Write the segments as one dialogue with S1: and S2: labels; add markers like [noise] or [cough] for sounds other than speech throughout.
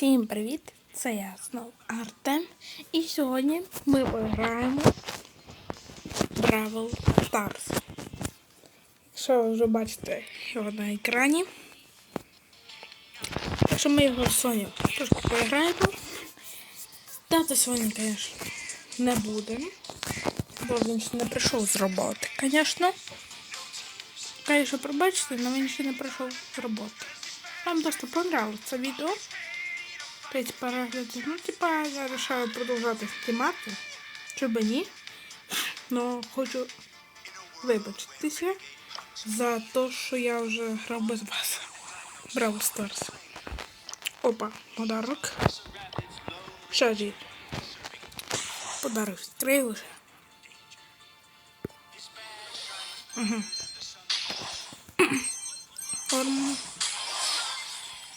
S1: Всім привіт! Це я знову Артем. І сьогодні ми пограємо Бравл Stars. Якщо ви вже бачите його на екрані. Якщо ми його з трошки поіграємо. Тата сьогодні, звісно, не будемо. Бо він ще не прийшов з роботи, звісно. Конечно, пробачте, але він ще не прийшов з роботи. Вам просто понравилось це відео. П'ять переглядів. Ну, типа, я вирішаю продовжувати знімати. Чоби ні. Но хочу вибачитися за те, що я вже грав без вас. Браво Старс. Опа, подарок. Шаджі. Подарок вже. Угу. Форма.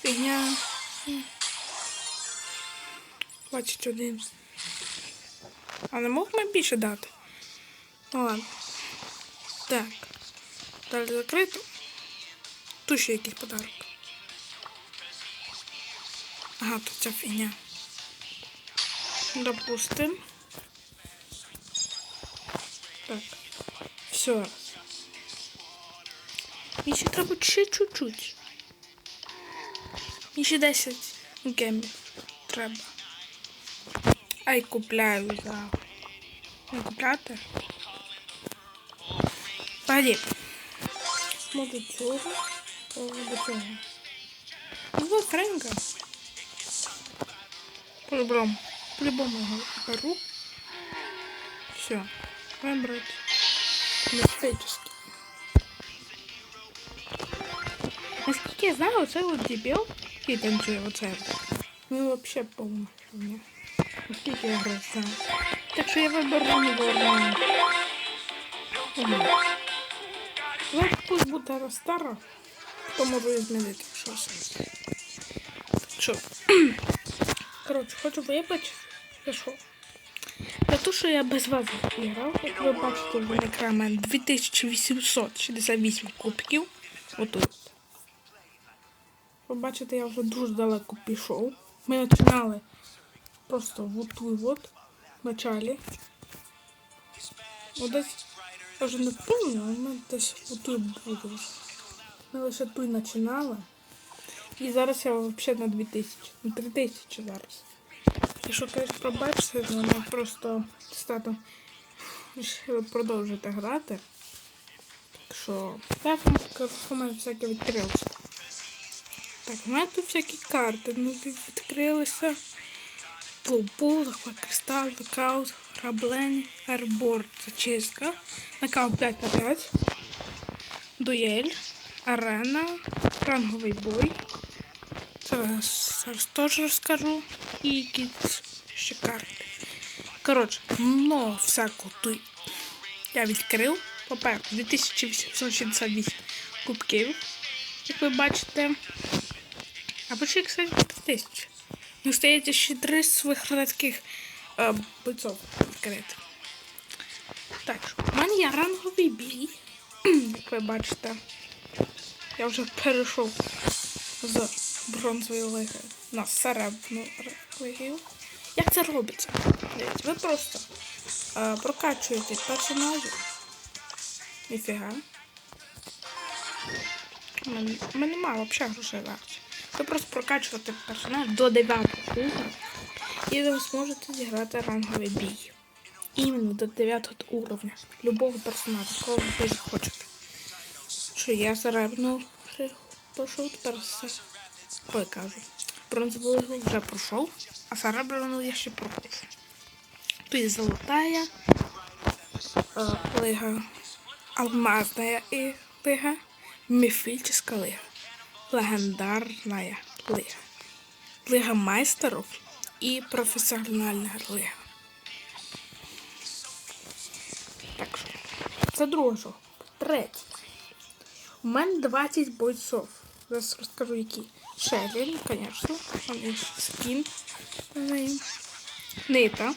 S1: Фігня. 21. А не мог ми більше дати? Ну ладно. Так. Далі закрито. Тут ще якийсь подарок. Ага, тут ця фігня. Допустим. Так. Все. Мені ще треба ще чуть-чуть. Мені ще 10 гемів треба. Ай купляю за. Не купляти. Погоди. Ну до цього. То до цього. Ну вот Френка. По-любому. По-любому його беру. Все. Вибрать. Мистический. Наскільки я знаю, оцей от дебіл, який танцює оце. Ну, взагалі повна Фігня. Наскільки я граю. Так що я виберу не виберу. Ну, пусть буде стара, то можу і змінити щось. Що. [clears throat] Коротше, хочу вибачити, за що. За те, що я без вас грав, як ви бачите, в екрані 2868 кубків. Отут. Ви бачите, я вже дуже далеко пішов. Ми починали просто вот тут вот в началі. От десь, я вже не але ми десь отут були. Ми лише тут починали. І зараз я взагалі на 2000, на 3000 зараз. Якщо, конечно, пробачте, то ми просто з татом продовжити грати. Так що, так, що ми всяке відкрилося. Так, у мене тут всякі карти. Ну, відкрилися. Плоупул, кристал, нокаут, раблень, арбор, зачистка. Нокаут 5 на 5. Дуель, арена, ранговий бой. Зараз теж розкажу. І якісь ще карти. Коротше, много всякого тут я відкрив. По-перше, 2868 кубків, як ви бачите. А почти, кстати, 3000. Ну, стається ще три своїх таких е, бойцов відкрити. Так, у мене є ранговий бій, [clears throat] як ви бачите. Я вже перейшов з бронзової лиги на серебряну лигію. Як це робиться? Дивіться, ви просто е, прокачуєте персонажів. Ніфіга. У мене, мене мало взагалі грошей зараз. Ви просто прокачувати персонаж до 9 уровня. І ви зможете зіграти ранговий бій. Іменно до 9 уровня. Любого персонажа, кого ви захочете. Що я серебряну пройшов, тепер все покажу. Бронзову лигу вже пройшов, а серебряну я ще проходжу. Тут золотая э, лига, алмазная и лига, мифическая лига легендарная лига. Лига майстерів і професіональна лига. Так що, це друге що. Третє. У мене 20 бойцов. Зараз розкажу які. Шелін, звісно. Скін. Нита.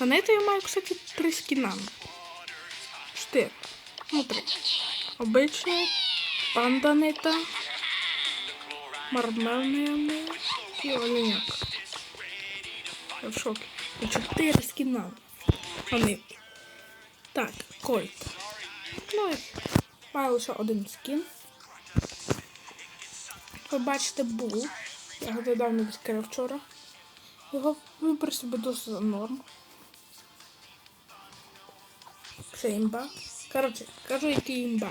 S1: На Нита я маю, кстати, три скіна. Чотири. Ну, три. Обична. Панда Нита. Мармельная і оленяк. Я в шокі. Чотири скіна. Вони. Так, Кольт. Ну і маю лише один скін. Ви бачите бул. Я його недавно відкрив вчора. Його вибір собі досить норм. Це імба. Коротше, кажу, який імба.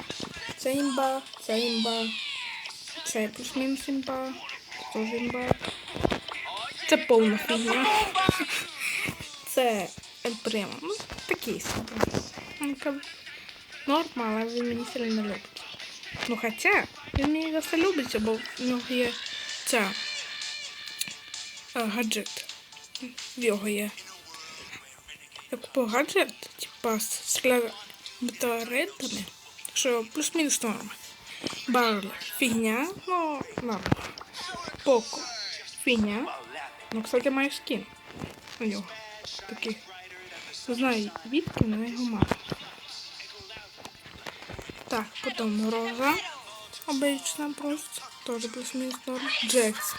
S1: Це імба, це імба. Це плюс-мінус імба. Це імба. Це повна фігня. Це Ельпрема. Ну, такий собі. Ну, Норма, але він мені сильно любить. Ну хоча, він мені за це любиться, бо в нього є ця гаджет. В його є. Я купив гаджет, типа з метеоритами, що плюс-мінус норма. Барлі фігня, ну норма. Поко фігня. Ну, кстати, маю скін у нього. Таких. Не знаю, відки, але його мало. Так, потім Роза. Обычно просто. Тоже плюс-мінус норм. Джекс.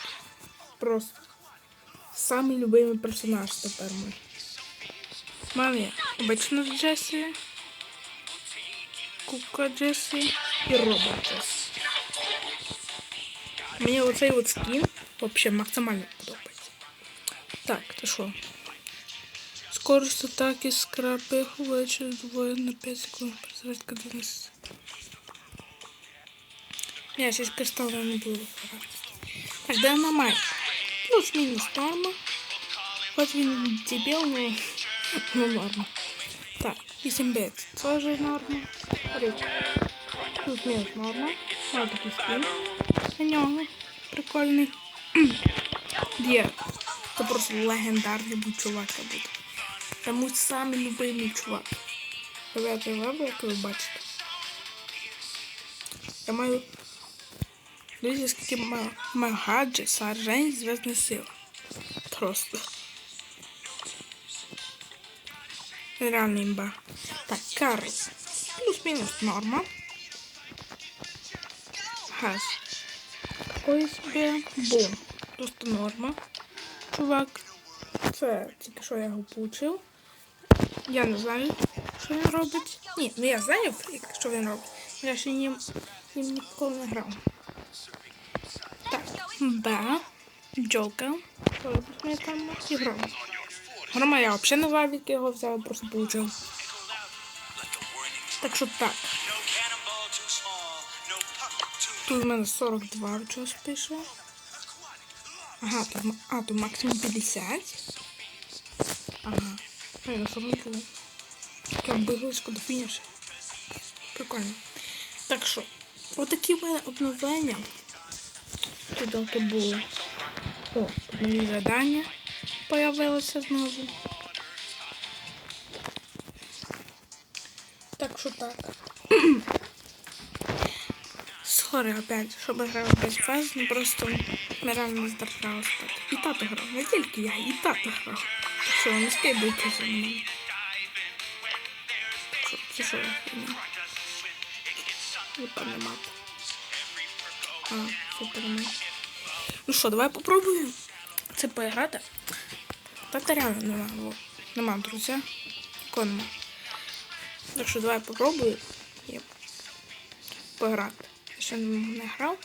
S1: Просто. Самый любимый персонаж тепер мой. Мамі, обично Джесі. Кука Джесі і робот Джесі. Мені оцей от скін вообще максимально подобається. Так, то що? Скорость атаки скрапи увеличує двоє на 5 секунд. Перезарядка 12. Я сейчас кристалла не буду. Так, динамайт. Плюс-мінус норма. Хоч він дебіл, ну, [laughs] ну норма. Так, 8 бет. Тоже норма. Рик. Плюс-мінус норма. Має такий скін. На нього. Прикольний. [clears throat] Дієр. Це просто легендарний був чувак це буде. Це мій самий любимий чувак. Дев'ятий левел, як ви бачите. Я маю Дивіться, скільки маю, гаджет, саржень, зв'язні сили. Просто. Реальний імба. Так, Карл. Плюс-мінус норма. Газ. Такої собі. Бум. Просто норма. Чувак. Це тільки що я його получив. Я не знаю, що він робить. Ні, ну я знаю, що він робить. Я ще ним, ним ніколи не грав. Так, Б, Джока. Ми там і грома. Я взагалі не знаю, відки його взяв, просто получив. Так що так. Тут в мене 42 чогось пише. Ага, тут, м- а, тут максимум 50. Ага. Ну, я 42. Прям близько до фінішу. Прикольно. Так що, отакі в мене обновлення. Чудовки були. О, нові задання появилися знову. Так що так. Сорі опять, щоб грав без фаз, ну просто нереально здержалась так. І тато грав, не тільки я, і тато грав. Так що не скидуйте за що, це що я фігня? Не понимати. А, все понимаю. Ну що, давай попробуємо це поіграти. Так реально нема. Во. Нема, друзі. Нікого нема. Так що давай попробую пограти. Я ще не, не грав.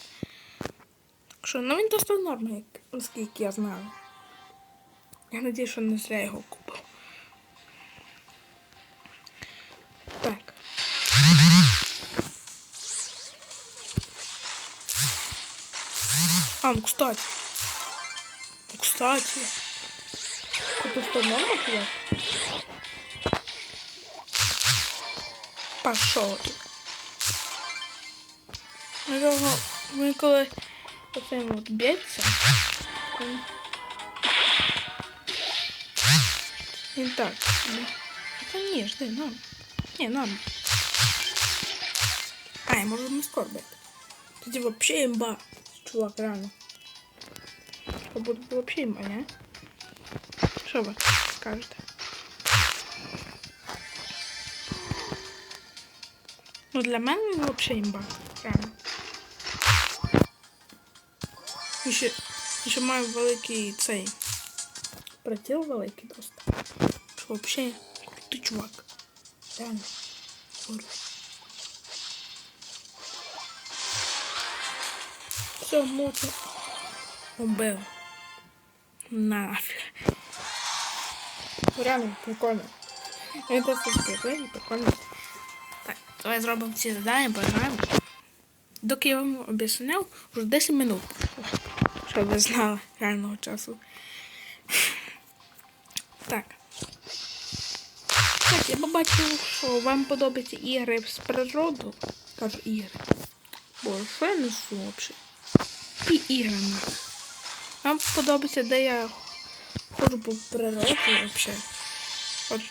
S1: Так що, ну він досить норм, як, наскільки я знаю. Я надію, що не зря його купив. Так. А, ну кстати. Ну, кстати. Это что, норма туда? Пошел ти. Ну, його, ми коли оцим от б'ється, він, він так. ну, Та ні, жди, норм. Ні, норм. А, я можу не скоро бити. Тоді вообще імба. Чувак, реально. Це буде вообще імба, не? Що ви скажете? Ну, для мене він вообще імба. Реально. Ще ще маю великий цей. Приціл великий. Що взагалі крутий чувак. Реально. Все, можна. Убив. Нафіг. Реально прикольно. Я просто скрипив, прикольно. Так, давай зробимо ці завдання, пограємо. Доки я вам об'ясняв, вже 10 минут. Щоб ви знали реального часу. Так. Так, я побачив, що вам подобаються ігри з природу. Кажу ігри. Боже, що я несу взагалі? І ігри. Вам подобається, де я ходжу по природі взагалі. От,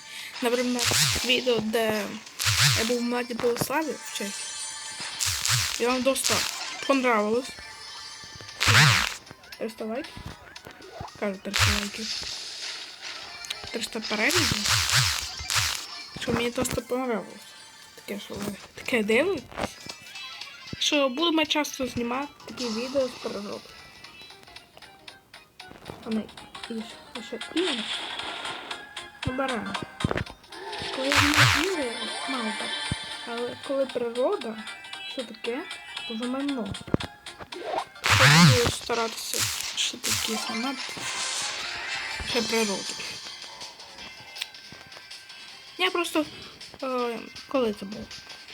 S1: наприклад, відео, де я був в Младі Болеславі в Чехії. І вам досить понравилось. 300 лайків. Кажу 300 лайків. 300 переглядів. Що мені досить понравилось. Таке, що ви таке дивитесь. Що будемо часто знімати такі відео з природи. Вони і ще ігри. Набираємо. Коли не ігри, мало так. Але коли природа, що таке, то мало. Я буду старатися ще такі знімати. Ще природу. Я просто е, коли це було?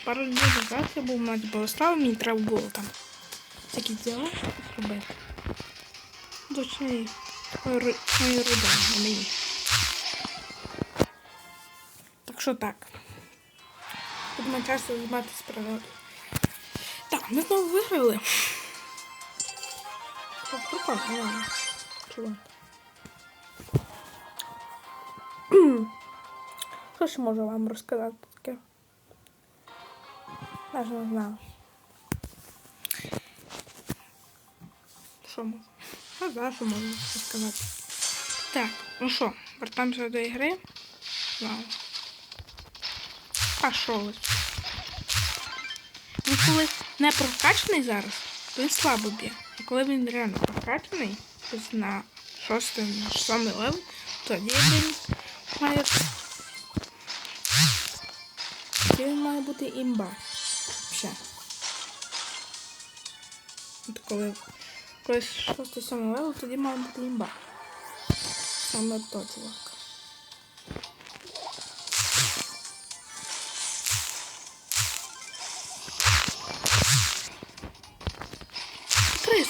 S1: Пару днів назад я був на Болеславі, мені треба було там всякі діла зробити. Точніше, мою родину, а мені. Так що так. Будемо часто займатися природою. Так, ми знову виграли. Чувак. Що ще можу вам розказати таке? Навіть не знаю. Що можу? Не знаю, що можу розказати. Так, ну що, вертаємося до ігри. Вау. Ось? Він коли не прокачаний зараз, то він слабо б'є. Коли він реально прокачаний, ось на шостий, на сьомий левел, тоді він має. Він має бути імба. Ще. От коли, коли шостий сьомий левел, тоді має бути імба. Саме то, чувак.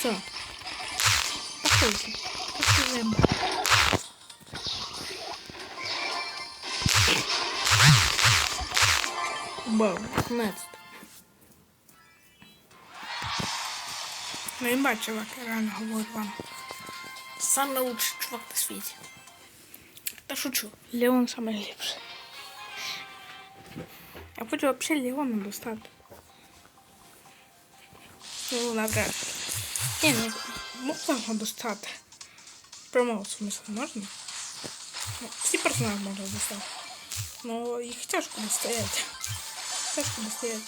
S1: Крыса. Похоже. Посмотрим. Бау, наконец-то. Ну, имба, чувак, я реально говорю вам. Самый лучший чувак на свете. Да шучу. Леон самый лепший. Я хочу вообще Леона достать. Ну, навряд. Ні, ну, можна достати. Прямого смисла можна? Ну, всі персонажі можна достати. Ну, їх тяжко достояти. Тяжко достояти.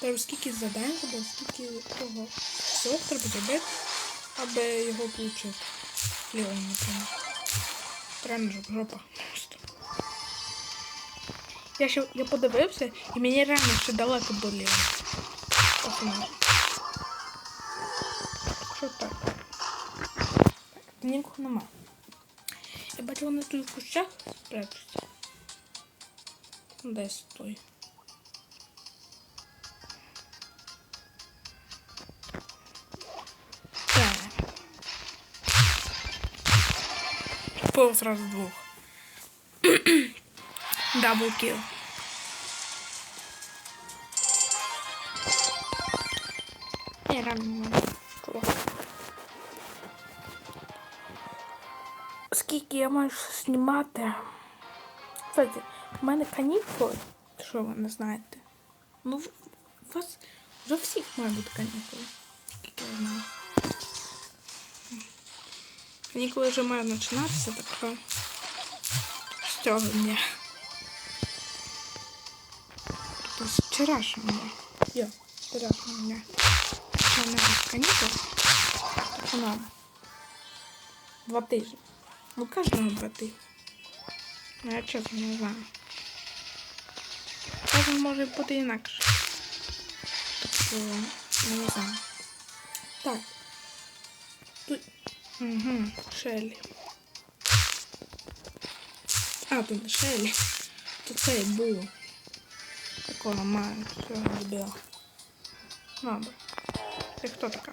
S1: Треба скільки завдань буде, скільки того всього треба зробити, аби його отримати. Леон, наприклад. Жоп- жопа. Я ще я подивився, і мені реально ще далеко до нікого нема. Я бачу, вони тут в кущах прячуться. Десь той. Пол сразу двух. [clears throat] Дабл килл. Я рано не можу. Скільки я маю знімати? Кстати, у мене канікули, що ви не знаєте. Ну, у вас вже всіх має бути канікули. Скільки я знаю. Канікули вже мають починатися, так що з цього дня. Тобто з вчорашнього дня. Вчорашнього дня. Ще не канікули. Так що надо. Два тижні. Ну, кожного два тижні. Ну, я чесно не знаю. Кожен може бути інакше. Ну, не знаю. Так. Тут... Угу, Шелі. А, тут не Шелі. Тут цей було. Такого маю, цього любила. Добре. Ти хто така?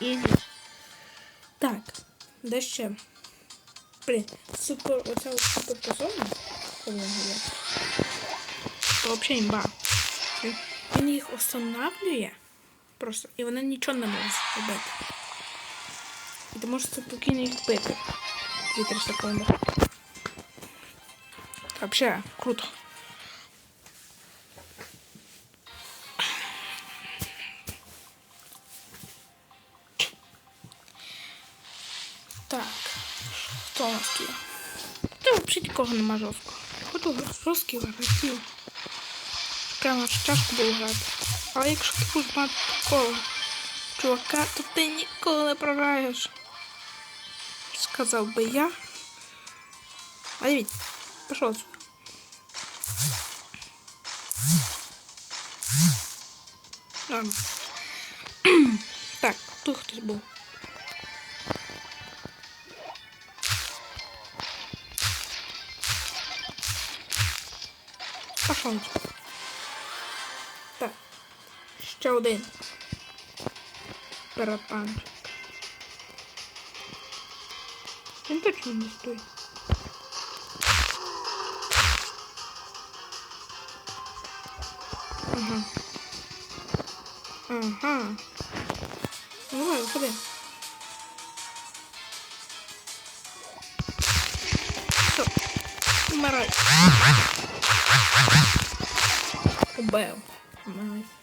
S1: Ізі. Де ще? Блін, супер, оця говорю, то взагалі імба. Він, їх встановлює просто, і вони нічого не можуть зробити. І ти можеш спокійно їх бити. 2-3 секунди. Вообще круто. Та взагалі нікого нема жорсткого. Ходу жорсткий гравців. Прямо тяжко було грати. Але якщо ти будеш мати такого чувака, то ти ніколи не програєш. Сказав би я. А дивіться, пішов Ще один. Перепанчик. Він точно не стоїть. Ага. Ага. Ну, давай, виходи. Все. Умирай. Убив. Найс.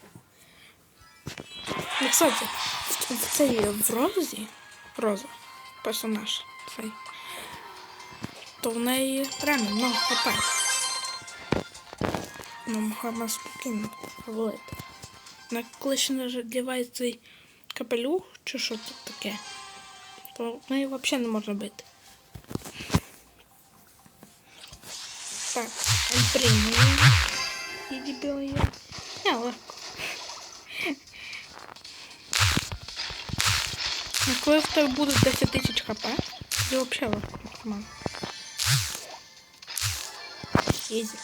S1: Кстати, в- цей в розі, роза, персонаж цей, то в неї реально много хп. Ну, могла спокійно говорити. На коли ще надіває цей капелюх чи що тут таке, то в неї взагалі не можна бити. Так, і дебіл є. Не, легко. коли в тебе буде 10 тисяч хп, це взагалі легко нормально. Ізі.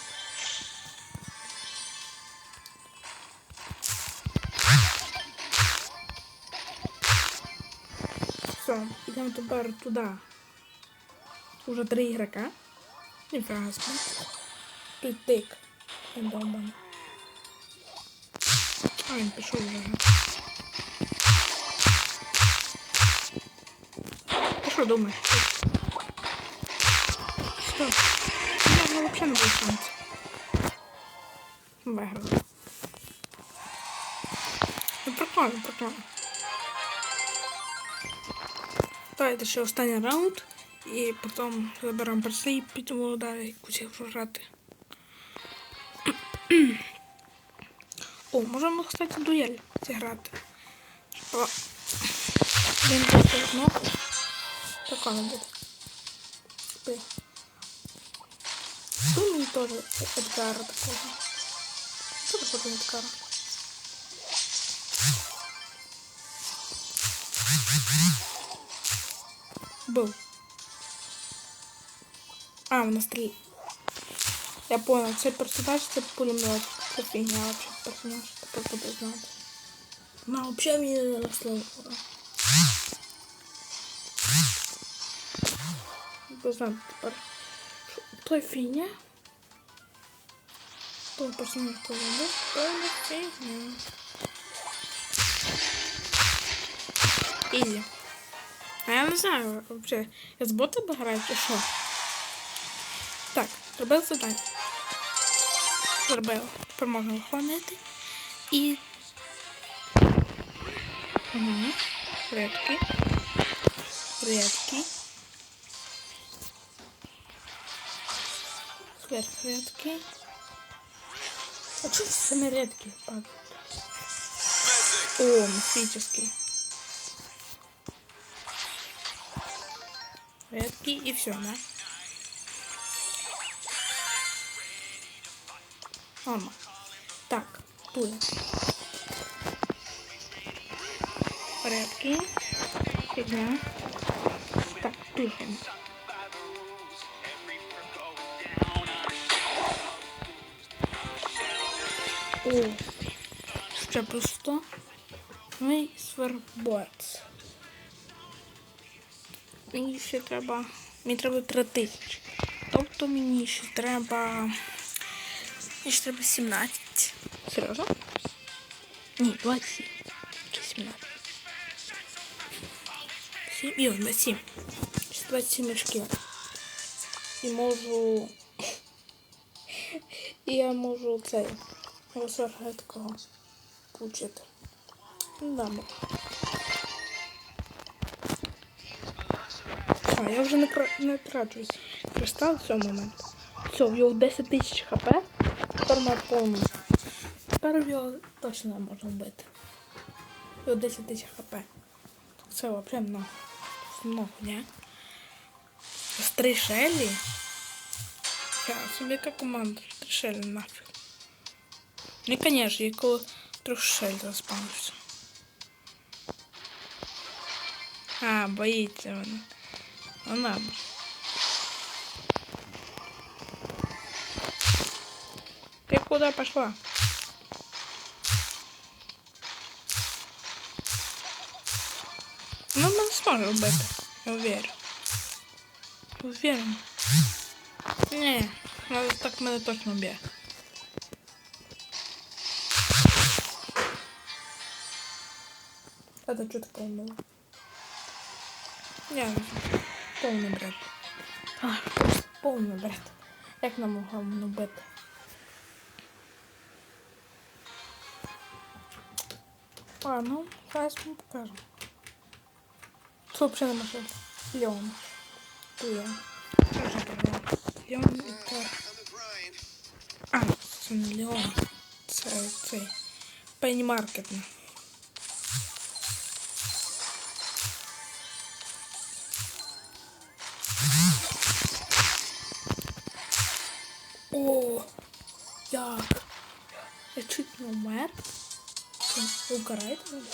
S1: Все, йдемо тепер туди. Уже три ігрока. Ніфіга собі. Тут тик. Він довбаний. А, він пішов вже. Що думаєш? Що? У не було шансів. Виграли. Ну, прикольно, прикольно. Давайте ще останній раунд. І потім заберемо перси і підемо далі ігру грати. О, можемо, кстати, дуель зіграти. Він буде кнопку. Прикольно буде. Спи. Спи мені теж Едгара такого. Що такого Едгара? Был. А, вона стріляє. Я понял, цей персонаж це пулемет. Це фігня вообще персонаж. Тепер буду знати. Вона вообще мені не наслухала. Буду знати тепер. Що, То фігня? То персонаж пулемет, то не фігня. Ізі. А я не знаю вообще. Я з ботами граю чи що? Так, зробив задання. Зробив. Тепер можна виконати. І. Угу. Редки. Редки. Опять редки. А что сами редки падают? О, мифический. Редки и все, да? Норма. Так, пуля. Редки. Фигня. Так, пыхаем. О, ще просто. Ну і свербоц. Мені ще треба. Мені треба 3 тисячі. Тобто мені ще треба. Мені ще треба 17. Серйозно? Ні, 27. Чи 17. 7. І ось 7. Ще 27 очків. І можу. [laughs] І я можу цей. Розсоргеткого получити. Да, бо. А, я вже не, кра... не трачусь. Кристал в цьому момент. Все, в його 10 тисяч хп. Тепер має повну. Тепер його точно не можна вбити. Його 10 тисяч хп. Це взагалі много. Много, не? З три шелі? Я собі яка команда? Три шелі нафіг. Ну, конечно, я коли трьох шель заспавнився. А, боїться вона. Ну ладно. Ты куда пошла? Ну, ми не зможемо вбити. Я уверен. Уверен. Не, ну, так мене точно б'є. Это что такое было? Я повний бред. А, повний бред. Як нам могла бити? А, ну, зараз ми покажемо. Що взагалі на машині? Леон. Ту я. Леон і Тор. А, це не Леон. Це цей. Пенні Маркетний. О, як? Я чуть не умер. Ви угораєте мене?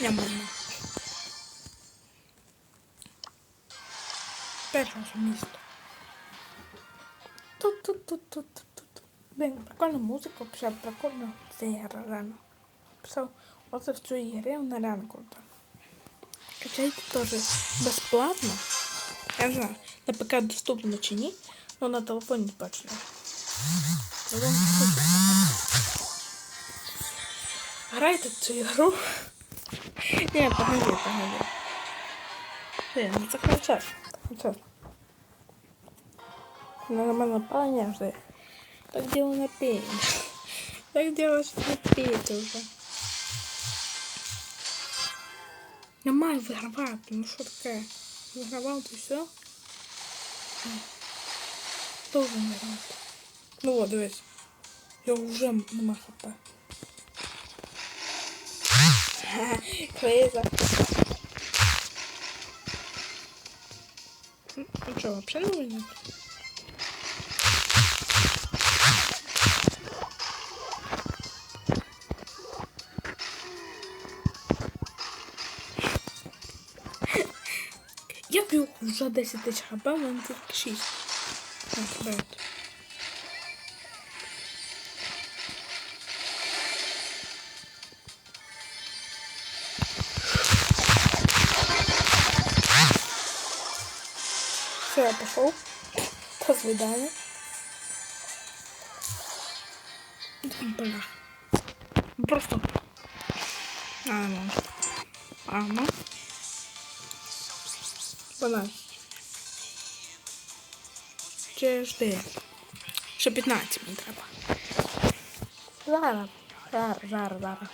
S1: Я можна. Перше наше місто. Тут, тут, тут, тут, тут, тут. Блин, прикольна музика, вообще прикольно. Це ігра реально. Писав, оце в цій ігрі вона реально крута. Качайте теж безплатно. Я не знаю, на ПК доступно чи ні, але на телефоні точно. Телефон точно. Грайте в цю ігру. Ні, погоди, погоди. Ні, ну це концерт. Концерт. На мене паня вже. Так дело напеет. Так дело напеет уже. Я маю вигравати, ну що таке? Вигравав ти все? Довго не грати. Ну от, дивись. Я вже нема хп. Крейза. Ну що, взагалі не винять? Вже 10 тисяч хп, в мене тільки 6. Так, брат. Все, я пошел. До свидания. Бля. Просто. 12. Чи жди. Ще 15 мені треба. Зараз. Зараз, зараз, зараз.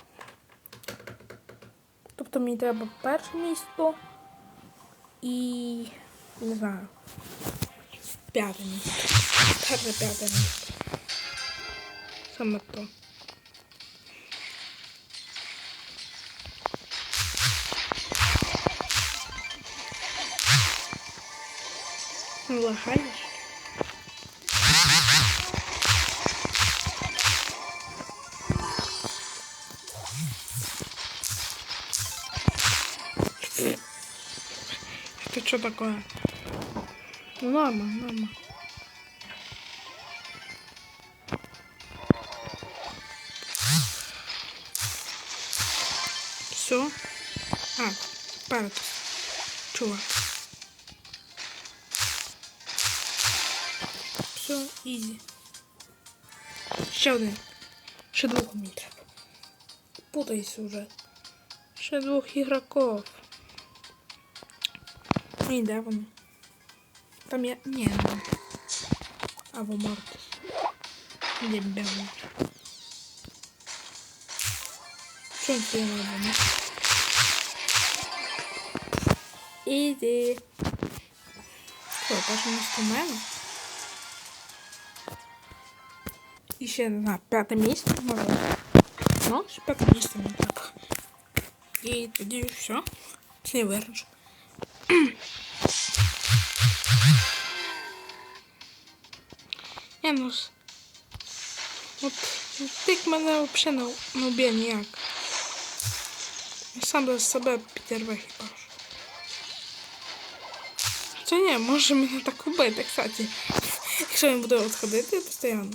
S1: Тобто мені треба перше місто і... не знаю. П'яте місто. Перше п'яте місто. Саме то. Не? Это что такое? Ну норма, норма. Ще один. Ще двох мені треба. Путайся уже. Ще двох ігроків. І де вони? Там я. Ні, не. Або Мортис. Де бігу. Що це я робимо? Ізі. Що, перше місце в мене? І ще на п'яте місце, може. Ну, ще п'яте місце не так. І тоді все. Це не виріш. Я ну. с- От, тик мене взагалі не, не вб'є ніяк. Я сам за себе підірве хіба ж. Хоча ні, може мене так убити, кстати. Якщо він буде от ходити постійно.